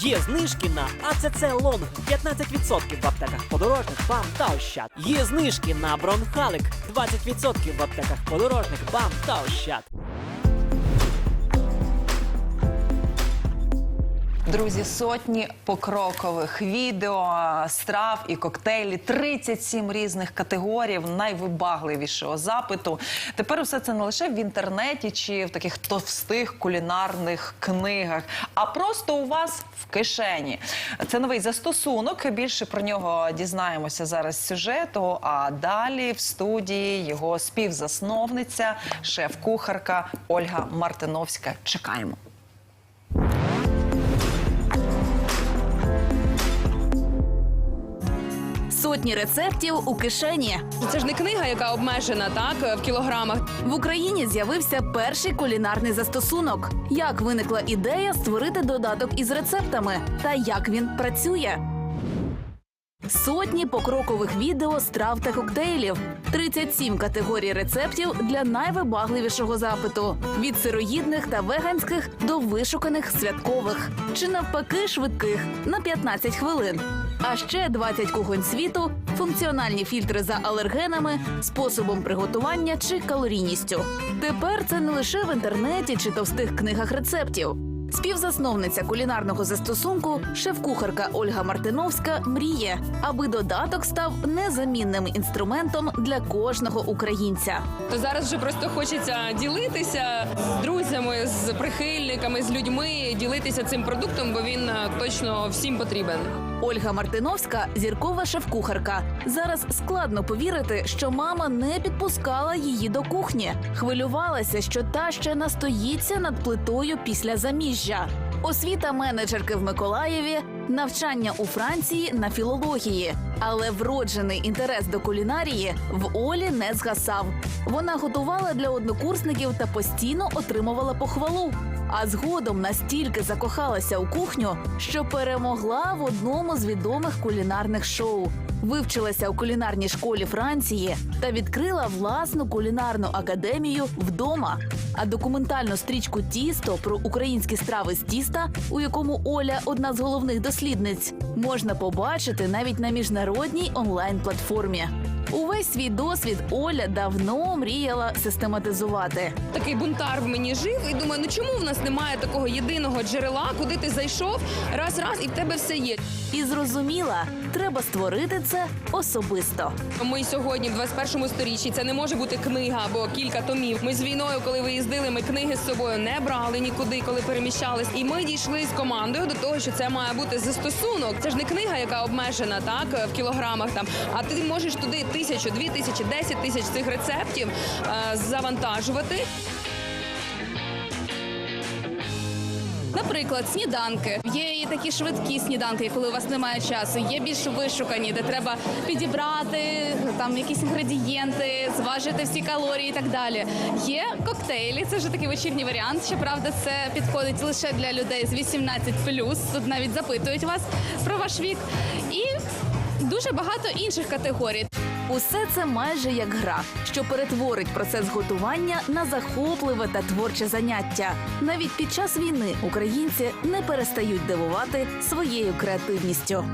Є знижки на АЦЦ Лонг 15% в аптеках подорожник, БАМ та Ощад. Є знижки на Бронхалик 20% в аптеках подорожник, БАМ та Ощад. Друзі, сотні покрокових відео, страв і коктейлі, 37 різних категорій найвибагливішого запиту. Тепер усе це не лише в інтернеті чи в таких товстих кулінарних книгах, а просто у вас в кишені. Це новий застосунок. Більше про нього дізнаємося зараз сюжету. А далі в студії його співзасновниця, шеф-кухарка Ольга Мартиновська. Чекаємо. Сотні рецептів у кишені. Це ж не книга, яка обмежена так в кілограмах. В Україні з'явився перший кулінарний застосунок. Як виникла ідея створити додаток із рецептами та як він працює? Сотні покрокових відео страв та коктейлів, 37 категорій рецептів для найвибагливішого запиту від сироїдних та веганських до вишуканих святкових чи навпаки швидких на 15 хвилин. А ще 20 кухонь світу, функціональні фільтри за алергенами, способом приготування чи калорійністю. Тепер це не лише в інтернеті чи товстих книгах рецептів. Співзасновниця кулінарного застосунку, шеф-кухарка Ольга Мартиновська мріє, аби додаток став незамінним інструментом для кожного українця. То зараз вже просто хочеться ділитися з друзями, з прихильниками, з людьми, ділитися цим продуктом, бо він е, точно всім потрібен. Ольга Мартиновська зіркова шеф-кухарка. Зараз складно повірити, що мама не підпускала її до кухні. Хвилювалася, що та ще настоїться над плитою після заміжжя. Освіта менеджерки в Миколаєві, навчання у Франції на філології. Але вроджений інтерес до кулінарії в Олі не згасав. Вона готувала для однокурсників та постійно отримувала похвалу. А згодом настільки закохалася у кухню, що перемогла в одному з відомих кулінарних шоу. Вивчилася у кулінарній школі Франції та відкрила власну кулінарну академію вдома. А документальну стрічку Тісто про українські страви з тіста, у якому Оля одна з головних дослідниць, можна побачити навіть на міжнародній онлайн-платформі. Увесь свій досвід Оля давно мріяла систематизувати. Такий бунтар в мені жив, і думаю, ну чому в нас немає такого єдиного джерела, куди ти зайшов раз, раз, і в тебе все є. І зрозуміла, треба створити це особисто. Ми сьогодні, в 21 сторіччі, це не може бути книга або кілька томів. Ми з війною, коли виїздили, ми книги з собою не брали нікуди, коли переміщались. І ми дійшли з командою до того, що це має бути застосунок. Це ж не книга, яка обмежена так в кілограмах. Там а ти можеш туди тисячу, дві тисячі, десять тисяч цих рецептів е, завантажувати. Наприклад, сніданки. Є і такі швидкі сніданки, коли у вас немає часу. Є більш вишукані, де треба підібрати там якісь інгредієнти, зважити всі калорії і так далі. Є коктейлі, це вже такий вечірній варіант. Щоправда, це підходить лише для людей з 18+. Тут навіть запитують вас про ваш вік. І дуже багато інших категорій. Усе це майже як гра, що перетворить процес готування на захопливе та творче заняття. Навіть під час війни українці не перестають дивувати своєю креативністю.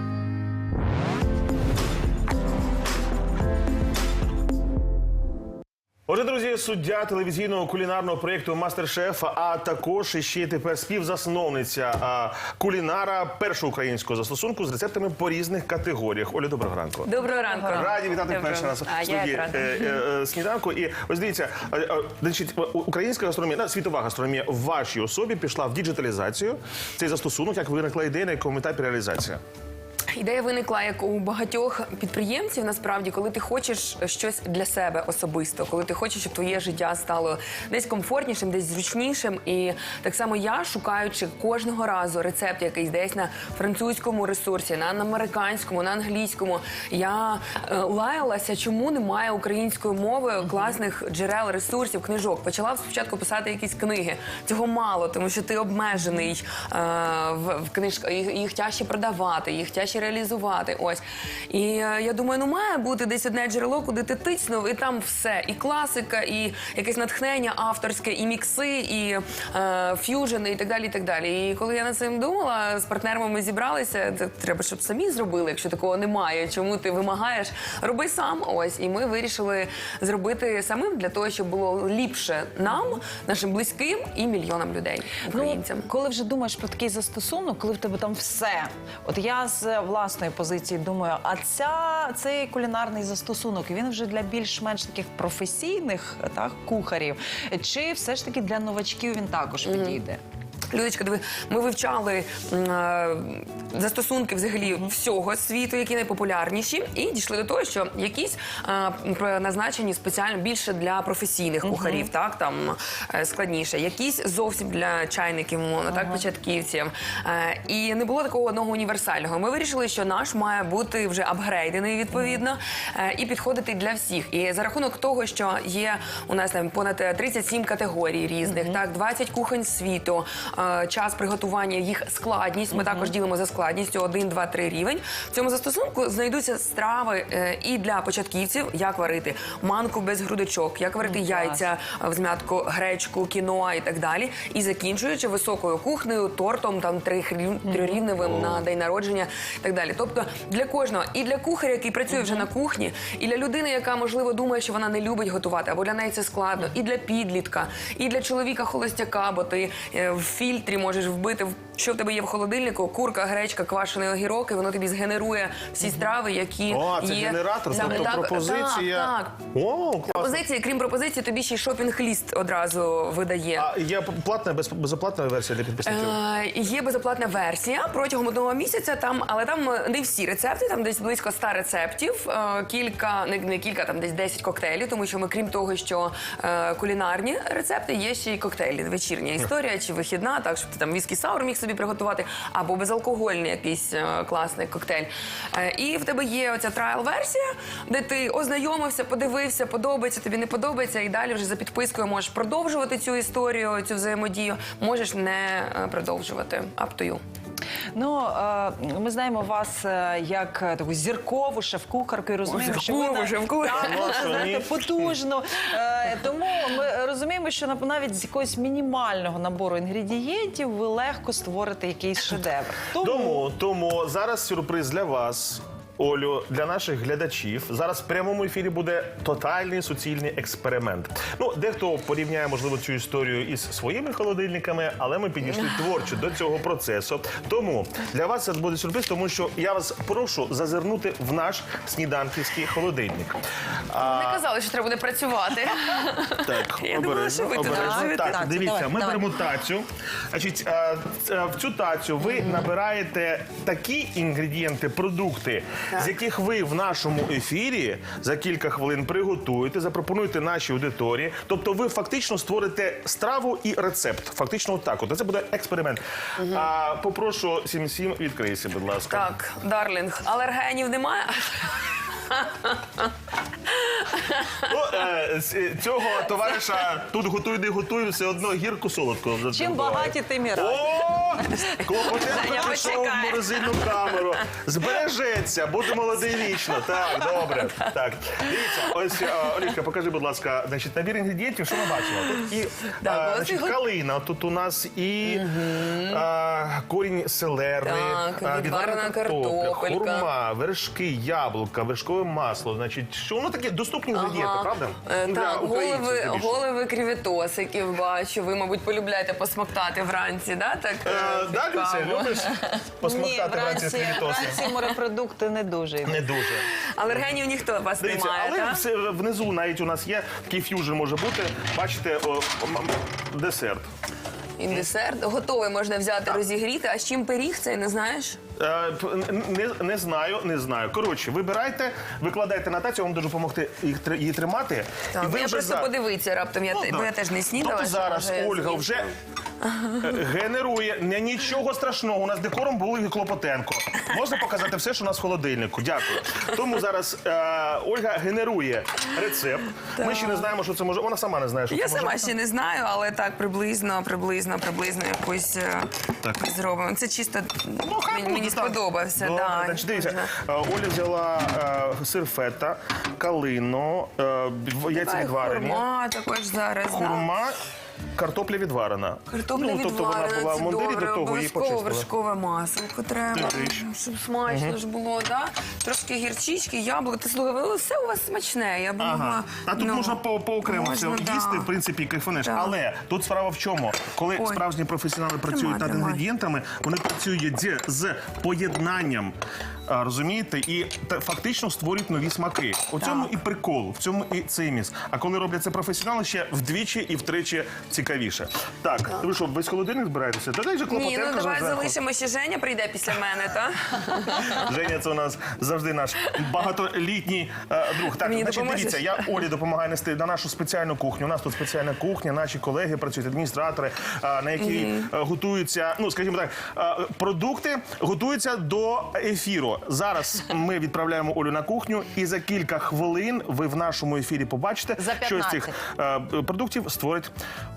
Отже, друзі, суддя телевізійного кулінарного проєкту Мастер-шеф, а також ще й тепер співзасновниця а, кулінара першого українського застосунку з рецептами по різних категоріях. Оля, доброго ранку. Доброго ранку. Раді вітати Доброго. перший раз А, я студії як рада. е, е, е, сніданку. І ось дивіться, е, значить, українська гастрономія, да, світова гастрономія в вашій особі пішла в діджиталізацію. Цей застосунок, як виникла ідея, на якому етапі реалізація? Ідея виникла як у багатьох підприємців. Насправді, коли ти хочеш щось для себе особисто, коли ти хочеш, щоб твоє життя стало десь комфортнішим, десь зручнішим. І так само я, шукаючи кожного разу рецепт, якийсь десь на французькому ресурсі, на американському, на англійському, я е, лаялася, чому немає української мови класних джерел, ресурсів, книжок. Почала спочатку писати якісь книги. Цього мало, тому що ти обмежений е, в, в книжках. Їх, їх тяжче продавати, їх тяжче реалізувати. Ось і е, я думаю, ну має бути десь одне джерело, куди ти тиснув, і там все, і класика, і якесь натхнення авторське, і мікси, і е, ф'южени, і так далі. І так далі. І коли я над цим думала, з партнерами ми зібралися. Це треба, щоб самі зробили, якщо такого немає. Чому ти вимагаєш? Роби сам. Ось, і ми вирішили зробити самим для того, щоб було ліпше нам, нашим близьким і мільйонам людей, українцям. Ну, коли вже думаєш про такий застосунок, коли в тебе там все. От я з власної позиції. Думаю, а ця цей кулінарний застосунок він вже для більш-менш таких професійних так, кухарів, чи все ж таки для новачків він також підійде? Людочка, диви, ми вивчали е, застосунки взагалі всього світу, які найпопулярніші, і дійшли до того, що якісь е, призначені спеціально більше для професійних кухарів, так там е, складніше, якісь зовсім для чайників, умовно, так початківців. Е, і не було такого одного універсального. Ми вирішили, що наш має бути вже апгрейдений відповідно е, і підходити для всіх. І за рахунок того, що є у нас там понад е, 37 категорій різних, так 20 кухонь світу, е, час приготування, їх складність. Ми також ділимо за складністю 1, 2, 3 рівень. В цьому застосунку знайдуться страви е, і для початківців, як варити манку без грудочок, як варити яйця в змятку, гречку, кіноа і так далі. І закінчуючи високою кухнею, тортом там трирівневим на день народження і так далі. Тобто для кожного і для кухаря, який працює вже на кухні, і для людини, яка можливо думає, що вона не любить готувати, або для неї це складно, і для підлітка, і для чоловіка холостяка, бо ти е, в фільтрі можеш вбити що в тебе є в холодильнику, курка, гречка, квашений огірок, і воно тобі згенерує всі страви, які О, це є. генератор, Так, тобто так, пропозиція. Так, так. О, класно. Пропозиції, крім пропозиції, тобі ще й шопінг-ліст одразу видає. А є платна, без, безоплатна версія для підписників? Е, Є безоплатна версія протягом одного місяця. Там, але там е, не всі рецепти, там десь близько 100 рецептів, е, кілька, не, не кілька, там десь 10 коктейлів, тому що ми, крім того, що е, кулінарні рецепти, є ще й коктейлі. Вечірня історія чи вихідна, так щоб ти там віскі саур міг собі приготувати, або безалкогольний якийсь е, класний коктейль. Е, і в тебе є оця трайл-версія, де ти ознайомився, подивився, подобається, тобі не подобається, і далі вже за підпискою можеш продовжувати цю історію, цю взаємодію. Можеш не е, продовжувати. Up to you. Ну ми знаємо вас як таку зіркову шеф-кухарку і розуміємо, що ви зіркову шеф-кухарку. Потужно. Е, Тому ми розуміємо, що навіть з якогось мінімального набору інгредієнтів ви легко створите якийсь шедевр. Тому, тому зараз сюрприз для вас. Олю, для наших глядачів зараз в прямому ефірі буде тотальний суцільний експеримент. Ну, дехто порівняє можливо цю історію із своїми холодильниками, але ми підійшли творчо до цього процесу. Тому для вас це буде сюрприз, тому що я вас прошу зазирнути в наш сніданківський холодильник. А, Не казали, що треба буде працювати. так, Я думала, що ви. Так, дивіться, давай, ми давай. беремо тацю. Значить, е, ц- е, в цю тацю ви набираєте такі інгредієнти, продукти, з яких ви в нашому ефірі за кілька хвилин приготуєте, запропонуєте нашій аудиторії. Тобто, ви фактично створите страву і рецепт. Фактично, отак. От це буде експеримент. А попрошу 77, відкрийся, будь ласка. Так, Дарлінг, алергенів немає. Ну, е, е, цього товариша тут готуй, не готуй, все одно гірко солодко. Чим багаті, тим і раді. О! Клопотенко Я пішов в почекаю. морозильну камеру. Збережеться, буде молодий вічно. Так, добре. Так. Дивіться, ось е, Олічка, покажи, будь ласка, значить, набір інгредієнтів, що ми бачимо? Тут і Так, е, значить, його- калина, тут у нас і е, корінь селерний, Так, е, відварена картопелька. хурма, вершки, яблука, вершкове масло. Значить, що воно таке доступні інгредієнти, правда? Е, Ну, для Так, українців голови, здебільшого. голови крівітосиків бачу. Ви, мабуть, полюбляєте посмоктати вранці, да? Так, Е, е, Да, цікаво. Любиш Ні, посмоктати вранці вранці, квітоси? вранці морепродукти не дуже. Не дуже. Алергенів ніхто у вас Дивіться, немає, але так? все внизу навіть у нас є такий ф'южн може бути. Бачите, о, м- м- десерт. І десерт. Готовий можна взяти, розігріти. А з чим пиріг цей, не знаєш? Е, п- н- не, не знаю, не знаю. Коротше, вибирайте, викладайте на тацю, я вам дуже допомогти їх тр- її тримати. Так, ви я просто за... подивитися раптом, я, Ну, те- бо я теж не снідала. Тобто що, зараз може, я Ольга з'їм. вже генерує не нічого страшного. У нас декором були Клопотенко. Можна показати все, що у нас в холодильнику. Дякую. Тому зараз е, Ольга генерує рецепт. Ми ще не знаємо, що це може. Вона сама не знає, що Я це може. сама ще не знаю, але так приблизно, приблизно, приблизно якусь е, Так. зробимо. Це чисто Ну, хай мені, буде, мені так. сподобався. Добре, да. значить, дивіться, е, Оля взяла е, сир фета, калину, е, яйця відварені, Хурма також зараз. да. хурма, картопля відварена. Картопля ну, тобто вона була в мундирі, до того її обов'язково почистили. вершкове масло треба, щоб смачно ж було, да? Трошки гірчички, яблуко. Ти слухай, все у вас смачне. Я б могла, А тут ну, можна по, по окремо все да. в принципі, кайфанеш. Так. Але тут справа в чому? Коли Ой. справжні професіонали працюють Тримай, над інгредієнтами, вони працюють з, з поєднанням. Розумієте, і та, фактично створюють нові смаки. У цьому і прикол, в цьому і циміс. А коли роблять це професіонали, ще вдвічі і втричі цікавіше. Так, ви що, весь холодильник збираєтеся? Та дай же Ні, ну давай зверху. залишимо Женя прийде після мене, так? Женя, це у нас завжди наш багатолітній е, друг. Так, Мені значить, допоможеш? дивіться, я Олі допомагаю нести на нашу спеціальну кухню. У нас тут спеціальна кухня, наші колеги працюють, адміністратори, е, на якій е, готуються, ну скажімо так, е, продукти готуються до ефіру. Зараз ми відправляємо Олю на кухню, і за кілька хвилин ви в нашому ефірі побачите, За що з цих е, продуктів створить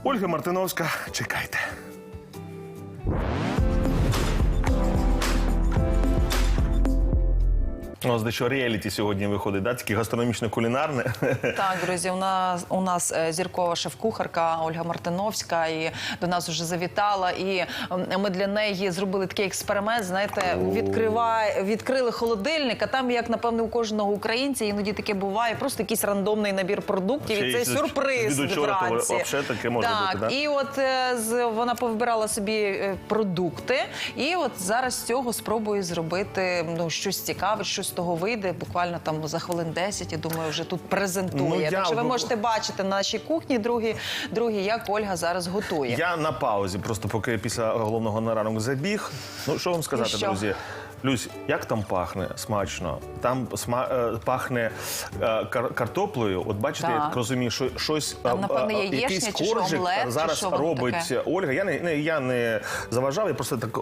Ольга Мартиновська. Чекайте. Нас дещо реаліті сьогодні виходить, да? тільки гастрономічно-кулінарне. Так, друзі, у нас у нас е, зіркова шеф-кухарка Ольга Мартиновська і до нас вже завітала. І ми для неї зробили такий експеримент. Знаєте, відкривай, відкрили холодильник, а там, як напевно, у кожного українця іноді таке буває, просто якийсь рандомний набір продуктів. Ще І це сюрприз від учора, вранці. таке може так, бути, да? і от е, з вона повибирала собі е, продукти, і от зараз з цього спробую зробити ну щось цікаве, щось того вийде. Буквально там за хвилин 10, я думаю, вже тут презентує. Ну, я так що ви можете бачити на нашій кухні, другі, другі, як Ольга зараз готує. Я на паузі, просто поки після головного на ранок забіг. Ну що вам сказати, що? друзі? Люсь, як там пахне смачно? Там сма, е, пахне е, кар- картоплею. От бачите, я Так. розумію, що щось Там, е, напевно, е, яєчня якийсь чи коржик омлет, чи зараз що робить таке? Ольга. Я не, не я не заважав, я просто так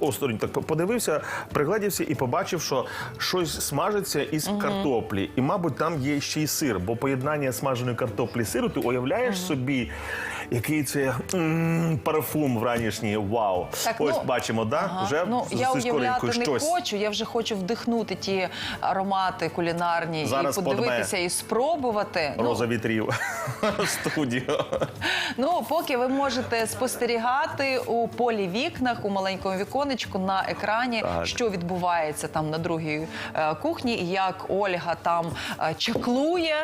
осторонь так подивився, пригледівся і побачив, що щось смажиться із картоплі. І, мабуть, там є ще й сир, бо поєднання смаженої картоплі і сиру, ти уявляєш собі. Який це м, парфум вранішній, вау! Так, Ось ну, бачимо, да? Ага. Вже ну, я уявляти не щось. хочу. Я вже хочу вдихнути ті аромати кулінарні Зараз і подивитися і спробувати. Ну, Роза вітрів студіо. Ну, поки ви можете спостерігати у полі вікнах, у маленькому віконечку на екрані, Так. що відбувається там на другій е, кухні, і як Ольга там е, чаклує.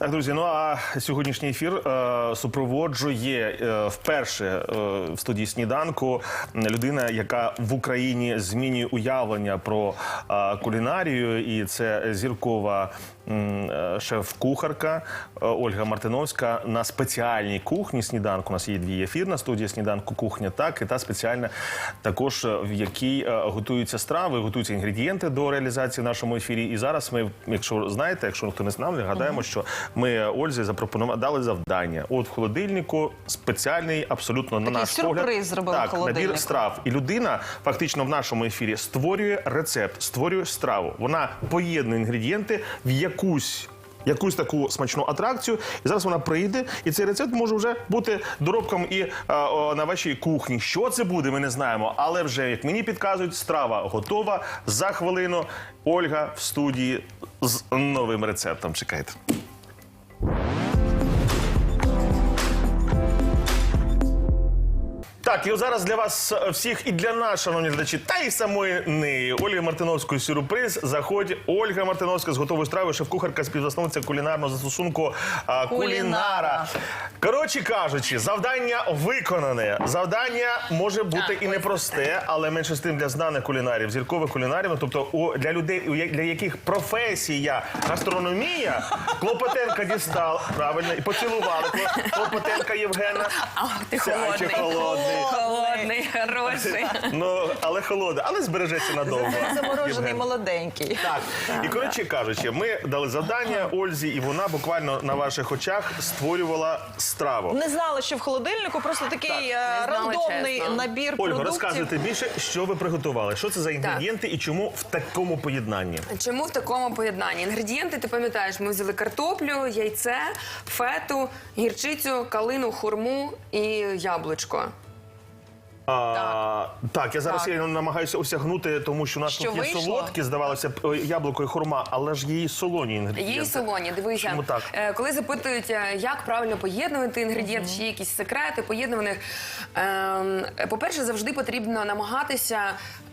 Так, друзі, ну а сьогоднішній ефір е, супроводжує е, вперше е, в студії сніданку людина, яка в Україні змінює уявлення про е, кулінарію, і це зіркова шеф-кухарка е, Ольга Мартиновська на спеціальній кухні сніданку. У нас є дві ефірна студія сніданку кухня, так і та спеціальна, також е, в якій е, готуються страви, готуються інгредієнти до реалізації в нашому ефірі. І зараз ми, якщо знаєте, якщо хто не знав, нагадаємо, що ми Ользі запропонували дали завдання. От в холодильнику спеціальний, абсолютно на наш сюрприз погляд, зробили так, набір страв. І людина фактично в нашому ефірі створює рецепт, створює страву. Вона поєднує інгредієнти в якусь. Якусь таку смачну атракцію, і зараз вона прийде, і цей рецепт може вже бути доробком і а, о, на вашій кухні. Що це буде, ми не знаємо. Але вже як мені підказують, страва готова за хвилину. Ольга в студії з новим рецептом. Чекайте. Так, і зараз для вас е, всіх і для нас, шановні глядачі, та й самої неї Ольги Мартиновської сюрприз. Заходь Ольга Мартиновська з готовою стравою, шеф-кухарка, співзасновниця кулінарного застосунку а, кулінара. Коротше кажучи, завдання виконане. Завдання може бути і непросте, але менше з тим для знаних кулінарів, зіркових кулінарів, ну, тобто у, для людей, у для яких професія гастрономія, Клопотенка дістав правильно і поцілували Клопотенка Євгена. ти Сядьте холодний. холодний. Холодний, хороший. Ну, але холодний, але збережеться надовго. Заморожений Євген. молоденький. Так, і коротше кажучи, ми дали завдання Ользі, і вона буквально на ваших очах створювала страву. Не знала, що в холодильнику просто такий е, знала, рандомний чесно. набір Ольга, продуктів. розказуйте більше, що ви приготували, що це за інгредієнти і чому в такому поєднанні. Чому в такому поєднанні? Інгредієнти, ти пам'ятаєш, ми взяли картоплю, яйце, фету, гірчицю, калину, хурму і яблучко. А, так, я зараз Так. я намагаюся осягнути, тому що у нас Що тут є вийшло? солодкі, здавалося б, е, яблуко і хурма, але ж є і солоні інгредієнти. Є і солоні, дивися. Чому так? Е, Коли запитують, е, як правильно поєднувати інгредієнти, чи є якісь секрети поєднуваних. ем, По-перше, завжди потрібно намагатися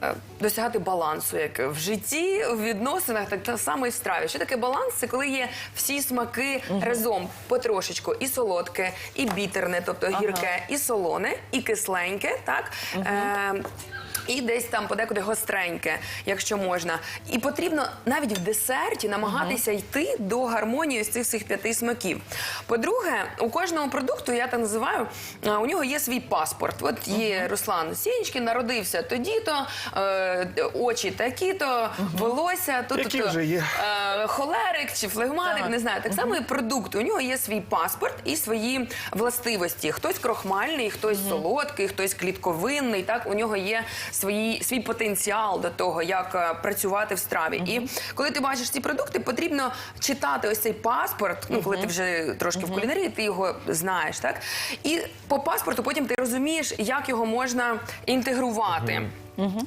е, досягати балансу, як в житті, в відносинах, так та само і в страві. Що таке баланс? Це коли є всі смаки разом потрошечку, і солодке, і бітерне, тобто гірке, і солоне, і кисленьке, так. Ем, і десь там подекуди гостреньке, якщо можна. І потрібно навіть в десерті намагатися йти до гармонії з цих всіх п'яти смаків. По-друге, у кожного продукту, я так називаю, у нього є свій паспорт. От є Руслан Сєнічкін, народився тоді-то, е, очі такі-то, волосся, тут Які вже є. е, холерик чи флегматик, не знаю. Так само і продукти. У нього є свій паспорт і свої властивості. Хтось крохмальний, хтось солодкий, хтось клітковинний. Так у нього є свої, свій потенціал до того, як е, працювати в страві. І коли ти бачиш ці продукти, потрібно читати ось цей паспорт. Ну, коли ти вже трошки в кулінарії, ти його знаєш, так і по паспорту потім ти розумієш, як його можна інтегрувати.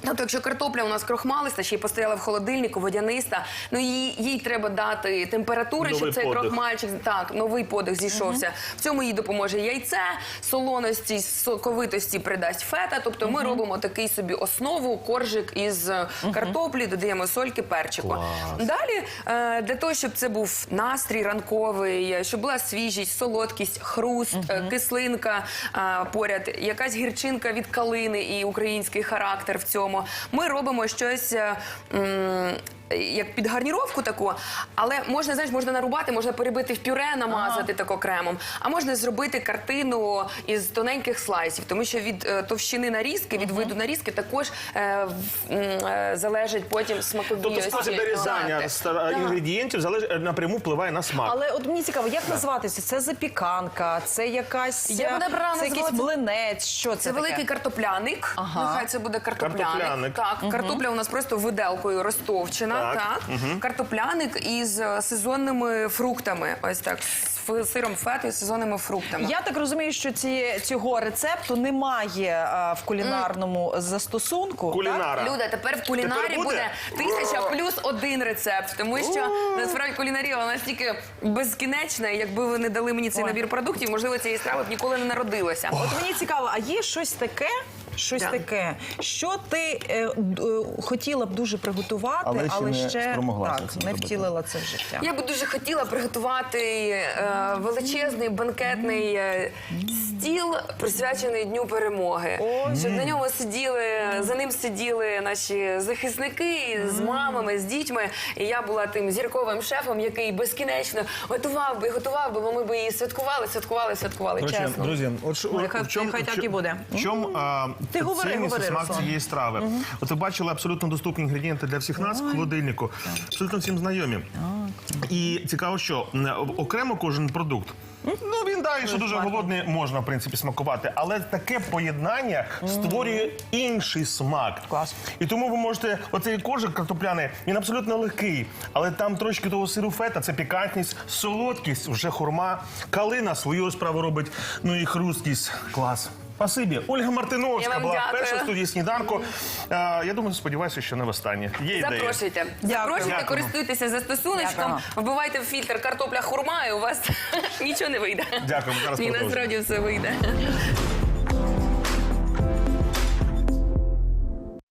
Тобто, якщо картопля у нас крохмалиста, ще й постояла в холодильнику, водяниста, ну їй, їй треба дати температури, Новий щоб цей подих. крохмальчик так, новий подих зійшовся. В цьому їй допоможе яйце, солоності, соковитості придасть фета. Тобто ми робимо такий собі основу, коржик із е, картоплі, додаємо сольки, перчику. Далі е, для того, щоб це був настрій ранковий, е, щоб була свіжість, солодкість, хруст, е, кислинка е, поряд, якась гірчинка від калини і український характер в цьому. Ми робимо щось. е, як під гарніровку таку, але можна, знаєш, можна нарубати, можна перебити в пюре, намазати тако кремом, а можна зробити картину із тоненьких слайсів, тому що від е, товщини нарізки, від виду нарізки також е, в- м, е, залежить потім смакові. Тобто ось спосіб нарізання аромати. стара- інгредієнтів залеж- е, напряму впливає на смак. Але от мені цікаво, як називатися? Це запіканка, це якась Я б не це якийсь називати- млинець. Що це, Це таке? великий картопляник. Ага. Нехай це буде картопляник. Картопляник. Так, картопля у нас просто виделкою розтовчена. Так. Так, картопляник із е, сезонними фруктами. Ось так, з сиром фету і сезонними фруктами. Я так розумію, що ці, цього рецепту немає а, в кулінарному застосунку. так? Кулінара. Люда, тепер в кулінарі Тепер буде? буде тисяча плюс один рецепт, тому що насправді кулінарія вона настільки безкінечна. Якби ви не дали мені цей Ой. набір продуктів, можливо, цієї страви б ніколи не народилася. От мені цікаво, а є щось таке? Щось Да. таке, що ти е, е, хотіла б дуже приготувати, Але але, ще не ще так, не втілила це в життя. Я би дуже хотіла приготувати е, величезний банкетний е, стіл, присвячений Дню перемоги. Щоб на ньому сиділи, за ним сиділи наші захисники з мамами, з дітьми. І я була тим зірковим шефом, який безкінечно готував би, готував би, бо ми би її святкували, святкували, святкували. Коротше, чесно. друзі, от Ну, Нехай- в чому нехай в так чому- і буде. В чому а, Ти говори, цінність і смак Руслан. цієї страви? От ви бачили абсолютно доступні інгредієнти для всіх нас в холодильнику, абсолютно всім знайомі. І цікаво, що окремо кожен продукт. Ну він да, якщо дуже голодний, можна в принципі смакувати, але таке поєднання створює інший смак. Клас. І тому ви можете оцей кожик картопляний, він абсолютно легкий, але там трошки того сиру фета, це пікантність, солодкість, вже хурма, калина свою справу робить. Ну і хрусткість. Клас. Спасибі. Ольга Я Мартиновська вам була дякую. перша в студії сніданку. Е, я думаю, сподіваюся, що не востаннє. Є ідея. Запрошуйте, Дякую. запрошуйте, Дякуємо. користуйтеся застосуночком, Дякуємо. вбивайте в фільтр картопля хурма, і у вас нічого не вийде. Дякуємо. Зараз І продовжимо. насправді все вийде.